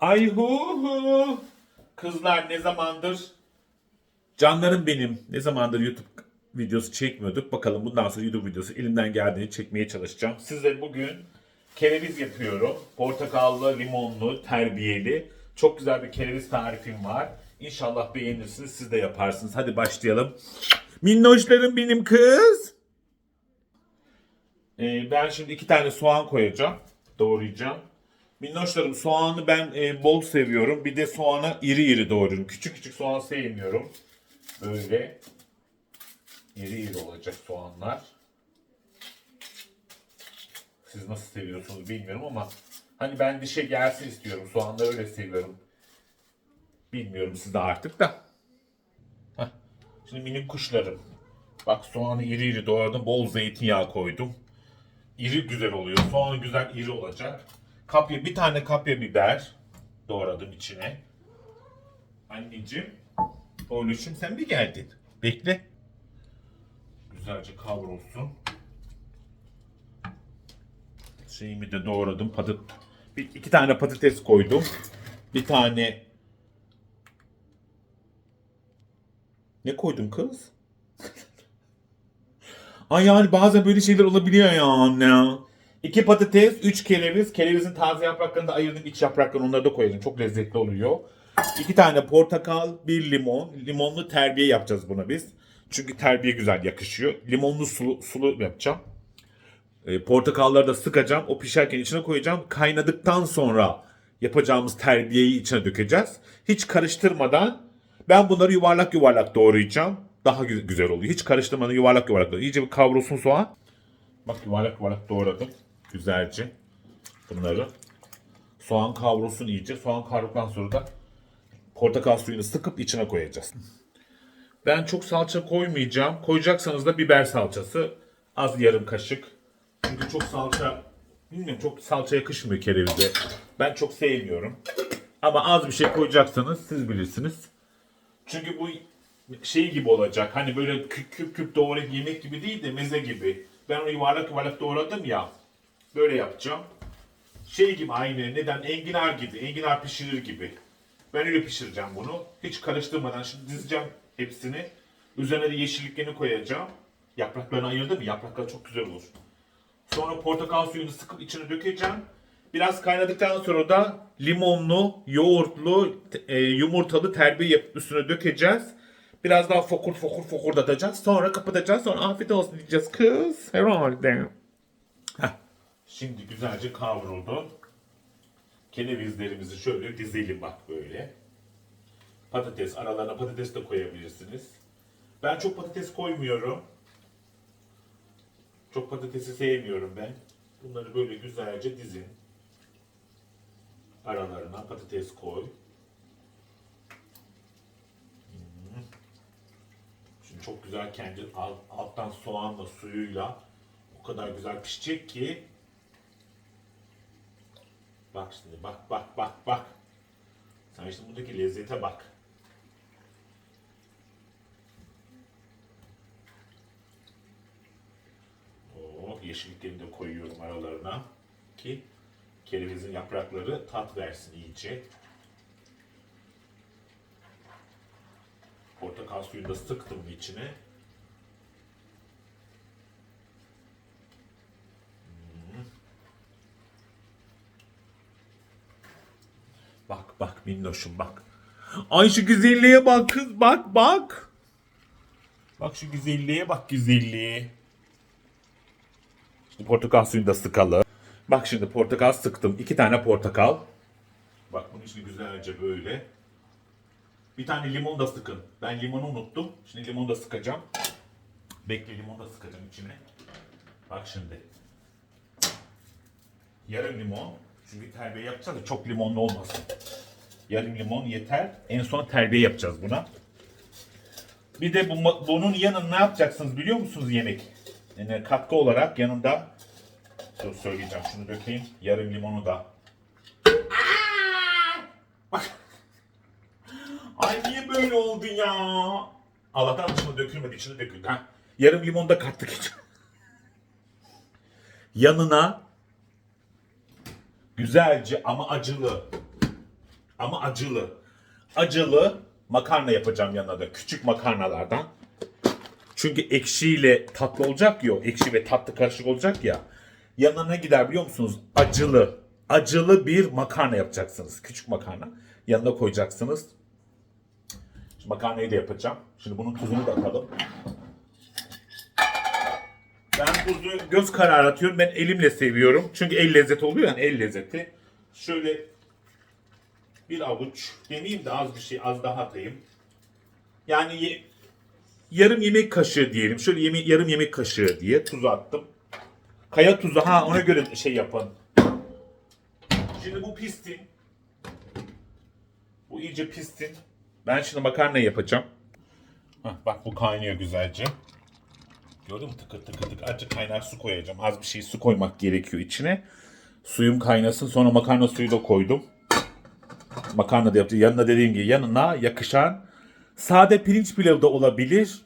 Ay hu hu. Kızlar ne zamandır canlarım benim ne zamandır YouTube videosu çekmiyorduk. Bakalım bundan sonra YouTube videosu elimden geldiğini çekmeye çalışacağım. Size bugün kereviz yapıyorum. Portakallı, limonlu, terbiyeli. Çok güzel bir kereviz tarifim var. İnşallah beğenirsiniz. Siz de yaparsınız. Hadi başlayalım. Minnoşlarım benim kız. Ee, ben şimdi iki tane soğan koyacağım. Doğrayacağım. Minnoşlarım soğanı ben e, bol seviyorum. Bir de soğanı iri iri doğruyorum. Küçük küçük soğan sevmiyorum. Böyle iri iri olacak soğanlar. Siz nasıl seviyorsunuz bilmiyorum ama hani ben dişe gelsin istiyorum. Soğanları öyle seviyorum. Bilmiyorum siz de artık da. Heh. Şimdi minik kuşlarım. Bak soğanı iri iri doğradım. Bol zeytinyağı koydum. İri güzel oluyor. Soğan güzel iri olacak. Kapya, bir tane kapya biber doğradım içine. Anneciğim, oğluşum sen mi geldin? Bekle. Güzelce kavrulsun. Şeyimi de doğradım. Patat bir, iki tane patates koydum. Bir tane ne koydum kız? Ay yani bazen böyle şeyler olabiliyor ya anne. İki patates, üç kereviz. Kerevizin taze yapraklarını da ayırdım. iç yapraklarını onları da koyacağım. Çok lezzetli oluyor. İki tane portakal, bir limon. Limonlu terbiye yapacağız buna biz. Çünkü terbiye güzel yakışıyor. Limonlu sulu, sulu yapacağım. E, portakalları da sıkacağım. O pişerken içine koyacağım. Kaynadıktan sonra yapacağımız terbiyeyi içine dökeceğiz. Hiç karıştırmadan ben bunları yuvarlak yuvarlak doğrayacağım. Daha gü- güzel oluyor. Hiç karıştırmadan yuvarlak yuvarlak doğrayacağım. İyice bir kavrulsun soğan. Bak yuvarlak yuvarlak doğradım. Güzelce bunları. Soğan kavrulsun iyice. Soğan kavrulduktan sonra da portakal suyunu sıkıp içine koyacağız. Ben çok salça koymayacağım. Koyacaksanız da biber salçası. Az yarım kaşık. Çünkü çok salça bilmiyorum çok salça yakışmıyor kerevize. Ben çok sevmiyorum. Ama az bir şey koyacaksanız siz bilirsiniz. Çünkü bu şey gibi olacak. Hani böyle küp küp küp doğrayıp yemek gibi değil de meze gibi. Ben onu yuvarlak yuvarlak doğradım ya. Böyle yapacağım. Şey gibi aynı. Neden? Enginar gibi. Enginar pişirir gibi. Ben öyle pişireceğim bunu. Hiç karıştırmadan şimdi dizeceğim hepsini. Üzerine de yeşilliklerini koyacağım. Yapraklarını ayırdım. Yapraklar çok güzel olur. Sonra portakal suyunu sıkıp içine dökeceğim. Biraz kaynadıktan sonra da limonlu, yoğurtlu, e, yumurtalı terbiye üstüne dökeceğiz. Biraz daha fokur fokur fokurdatacağız. Sonra kapatacağız. Sonra afiyet olsun diyeceğiz kız. Herhalde. Heh. Şimdi güzelce kavruldu. Kerevizlerimizi şöyle dizelim bak böyle. Patates, aralarına patates de koyabilirsiniz. Ben çok patates koymuyorum. Çok patatesi sevmiyorum ben. Bunları böyle güzelce dizin. Aralarına patates koy. Hmm. Şimdi çok güzel kendi alt- alttan soğanla suyuyla o kadar güzel pişecek ki. Bak şimdi bak bak bak bak. Sen işte buradaki lezzete bak. Oo, yeşilliklerini de koyuyorum aralarına ki kerevizin yaprakları tat versin iyice. Portakal suyunu da sıktım içine. Hmm. Bak bak minnoşum bak. Ay şu güzelliğe bak kız bak bak. Bak şu güzelliğe bak güzelliğe. Şimdi portakal suyunu da sıkalım. Bak şimdi portakal sıktım. İki tane portakal. Bak bunun içine güzelce böyle. Bir tane limon da sıkın. Ben limonu unuttum. Şimdi limon da sıkacağım. Bekle limon da sıkacağım içine. Bak şimdi. Yarım limon. Çünkü terbiye yapacağız da çok limonlu olmasın. Yarım limon yeter. En son terbiye yapacağız buna. Bir de bu, bunun yanına ne yapacaksınız biliyor musunuz yemek? Yani katkı olarak yanında Dur söyleyeceğim şunu dökeyim. Yarım limonu da. Ay niye böyle oldu ya? Allah'tan dışına dökülmedi içine döküldü. Yarım limon da kattık içine. Yanına güzelce ama acılı Ama acılı. Acılı makarna yapacağım yanına da. Küçük makarnalardan. Çünkü ekşiyle tatlı olacak ya. Ekşi ve tatlı karışık olacak ya. Yanına ne gider biliyor musunuz? Acılı. Acılı bir makarna yapacaksınız. Küçük makarna. Yanına koyacaksınız. Şimdi makarnayı da yapacağım. Şimdi bunun tuzunu da atalım. Ben tuzu göz kararı atıyorum. Ben elimle seviyorum. Çünkü el lezzeti oluyor yani el lezzeti. Şöyle bir avuç demeyeyim de az bir şey az daha atayım. Yani ye- yarım yemek kaşığı diyelim. Şöyle yeme- yarım yemek kaşığı diye tuz attım. Kaya tuzu ha ona göre şey yapın. Şimdi bu pistin. Bu iyice pistin. Ben şimdi makarna yapacağım. Hah, bak bu kaynıyor güzelce. Gördün mü tıkır tıkır tıkır. Azıcık kaynar su koyacağım. Az bir şey su koymak gerekiyor içine. Suyum kaynasın. Sonra makarna suyu da koydum. Makarna da yaptım. Yanına dediğim gibi yanına yakışan sade pirinç pilavı da olabilir.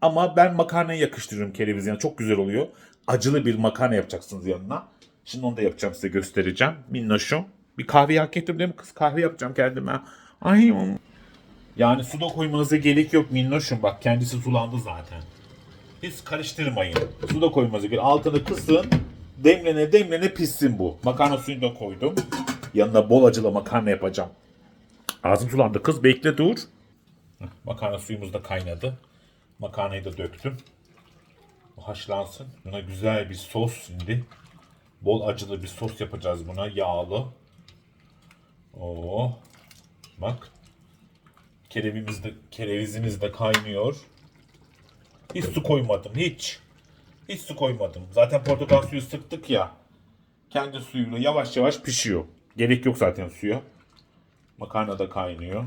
Ama ben makarnayı yakıştırıyorum kereviz yanına. Çok güzel oluyor. Acılı bir makarna yapacaksınız yanına. Şimdi onu da yapacağım size göstereceğim. Minnoşum. Bir kahve hak ettim değil mi kız? Kahve yapacağım kendime. Ay yani su da koymanıza gerek yok minnoşum. Bak kendisi sulandı zaten. Hiç karıştırmayın. Su da koymanıza gerek Altını kısın. Demlene demlene pişsin bu. Makarna suyunu da koydum. Yanına bol acılı makarna yapacağım. Ağzım sulandı kız bekle dur. Makarna suyumuz da kaynadı. Makarnayı da döktüm. Bu haşlansın. Buna güzel bir sos şimdi. Bol acılı bir sos yapacağız buna. Yağlı. Oo. Bak. Kerevimiz de, kerevizimiz de kaynıyor. Hiç su koymadım. Hiç. Hiç su koymadım. Zaten portakal suyu sıktık ya. Kendi suyuyla yavaş yavaş pişiyor. Gerek yok zaten suya. Makarna da kaynıyor.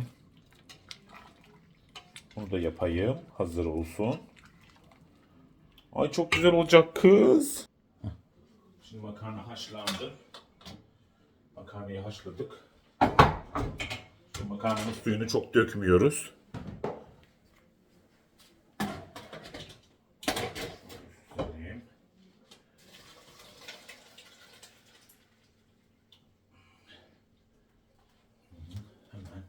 Bunu da yapayım. Hazır olsun. Ay çok güzel olacak kız. Şimdi makarna haşlandı. Makarnayı haşladık. Şimdi makarnanın suyunu çok dökmüyoruz. Söyleyeyim. Hemen,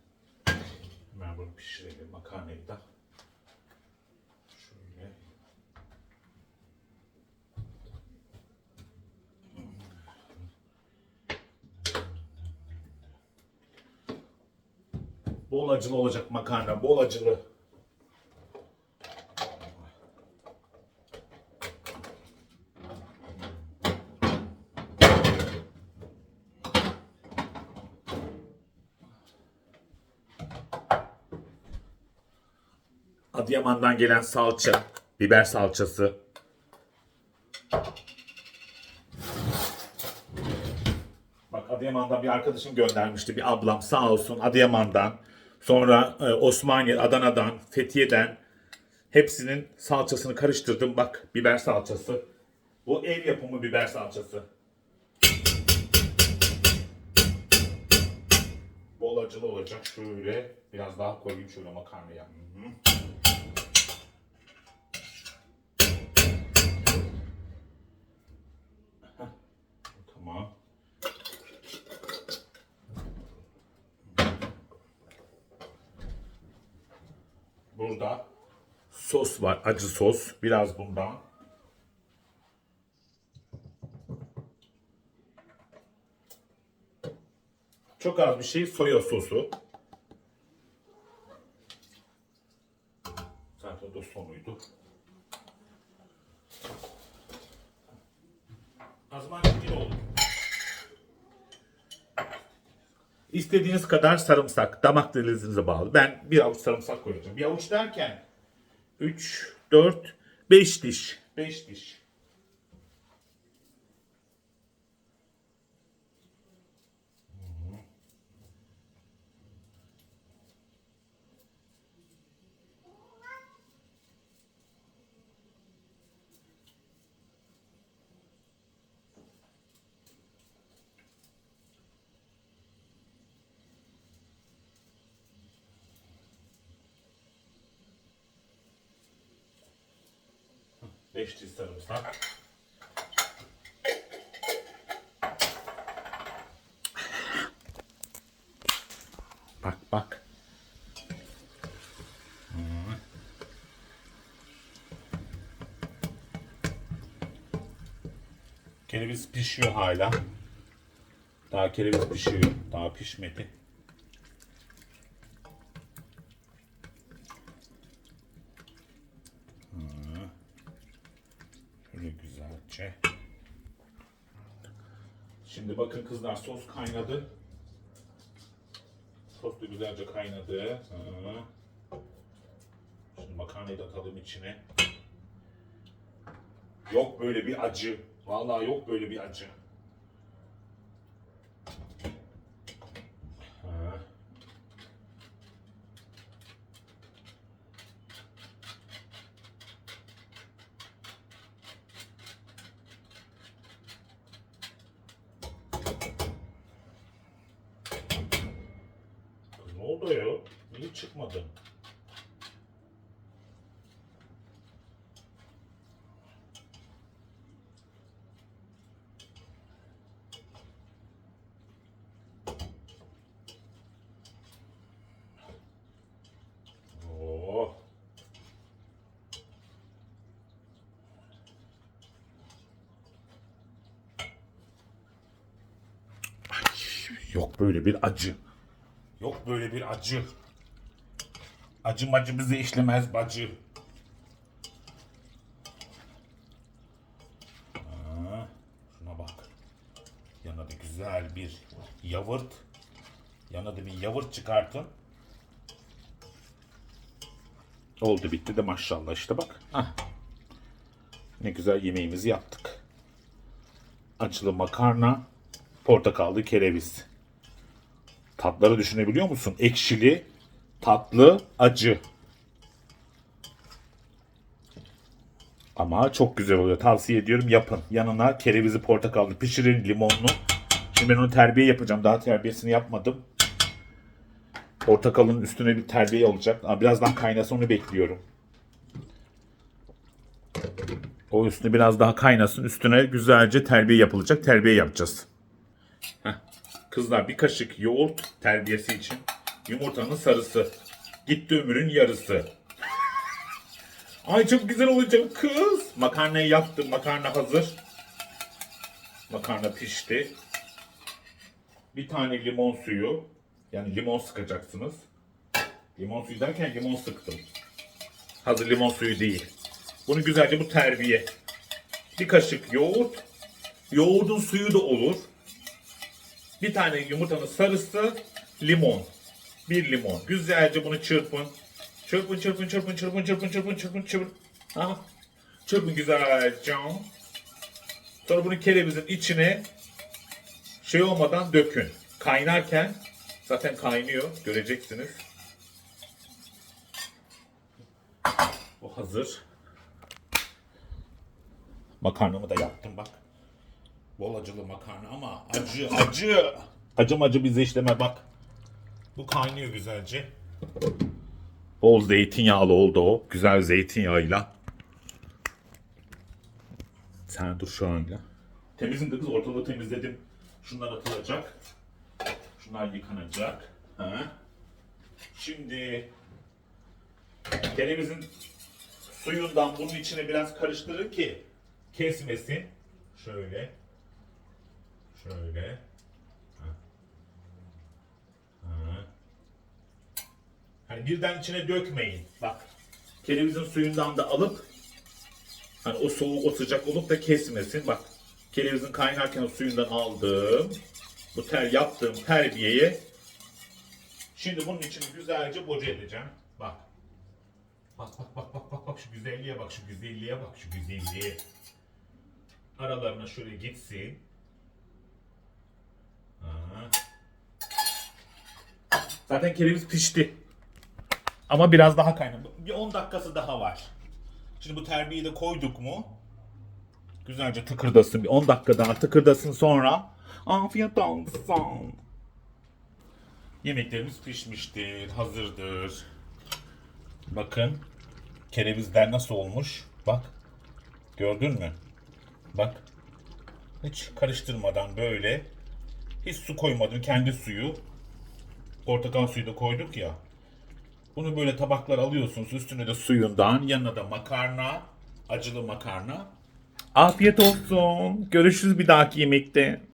hemen bunu pişirelim makarnayı da. Şöyle. Bol acılı olacak makarna, bol acılı. Adıyaman'dan gelen salça, biber salçası. Bak Adıyaman'dan bir arkadaşım göndermişti, bir ablam sağ olsun Adıyaman'dan. Sonra e, Osmaniye, Adana'dan, Fethiye'den hepsinin salçasını karıştırdım. Bak biber salçası. Bu ev yapımı biber salçası. Bol acılı olacak. Şöyle biraz daha koyayım şöyle makarnaya. Hı hı. Var. Acı sos. Biraz bundan. Çok az bir şey soya sosu. Zaten o da sonuydu. Azman bir. İstediğiniz kadar sarımsak. Damak lezzetinize bağlı. Ben bir avuç sarımsak koyacağım. Bir avuç derken 3, 4, 5 diş. 5 diş. Beş diş sarımsak. Bak bak. Kereviz pişiyor hala. Daha kereviz pişiyor. Daha pişmedi. Hı. Şöyle güzelce. Şimdi bakın kızlar sos kaynadı. Sos da güzelce kaynadı. Şimdi makarnayı da atalım içine. Yok böyle bir acı. Vallahi yok böyle bir acı. Ha. Kız ne oldu ya? Niye çıkmadı? Ay, Yok böyle bir acı. Yok böyle bir acı. Acı macı bize işlemez bacı. Aa, şuna bak. Yanına da güzel bir yavırt. Yanına da bir yavırt çıkartın. Oldu bitti de maşallah işte bak. Hah. Ne güzel yemeğimizi yaptık. Acılı makarna, portakallı kereviz. Tatları düşünebiliyor musun? Ekşili, tatlı, acı. Ama çok güzel oluyor. Tavsiye ediyorum yapın. Yanına kerevizi portakallı pişirin limonlu. Şimdi ben onu terbiye yapacağım. Daha terbiyesini yapmadım. Portakalın üstüne bir terbiye olacak. Birazdan kaynasın onu bekliyorum. O üstüne biraz daha kaynasın. Üstüne güzelce terbiye yapılacak. Terbiye yapacağız. Heh. Kızlar bir kaşık yoğurt terbiyesi için yumurtanın sarısı. Gitti ömrün yarısı. Ay çok güzel olacak kız. Makarnayı yaptım. Makarna hazır. Makarna pişti. Bir tane limon suyu. Yani limon sıkacaksınız. Limon suyu derken limon sıktım. Hazır limon suyu değil. Bunu güzelce bu terbiye. Bir kaşık yoğurt. Yoğurdun suyu da olur. Bir tane yumurtanın sarısı, limon. Bir limon. Güzelce bunu çırpın. Çırpın, çırpın, çırpın, çırpın, çırpın, çırpın, çırpın, çırpın. Ha? Çırpın güzelce. Sonra bunu kerevizin içine şey olmadan dökün. Kaynarken zaten kaynıyor. Göreceksiniz. Bu hazır. Makarnamı da yaptım bak. Bol acılı makarna ama acı acı. Acı acı bize işleme bak. Bu kaynıyor güzelce. Bol zeytinyağlı oldu o. Güzel zeytinyağıyla. Sen dur şöyle. Temizin de kız ortalığı temizledim. Şunlar atılacak. Şunlar yıkanacak. Ha. Şimdi kerevizin suyundan bunun içine biraz karıştırır ki kesmesin. Şöyle. Şöyle. Ha. Ha. Hani birden içine dökmeyin. Bak. Kerevizin suyundan da alıp hani o soğuk o sıcak olup da kesmesin. Bak. Kerevizin kaynarken suyundan aldım. Bu ter yaptığım terbiyeye şimdi bunun içini güzelce boca edeceğim. Bak. Bak bak bak bak bak bak şu güzelliğe bak şu güzelliğe bak şu güzelliğe. Aralarına şöyle gitsin. Aha. Zaten kereviz pişti. Ama biraz daha kaynadı. Bir 10 dakikası daha var. Şimdi bu terbiyeyi de koyduk mu? Güzelce tıkırdasın. Bir 10 dakika daha tıkırdasın sonra. Afiyet olsun. Yemeklerimiz pişmiştir. Hazırdır. Bakın. Kerevizler nasıl olmuş? Bak. Gördün mü? Bak. Hiç karıştırmadan böyle. Hiç su koymadım. Kendi suyu. portakal suyu da koyduk ya. Bunu böyle tabaklar alıyorsunuz. Üstüne de suyundan. Yanına da makarna. Acılı makarna. Afiyet olsun. Görüşürüz bir dahaki yemekte.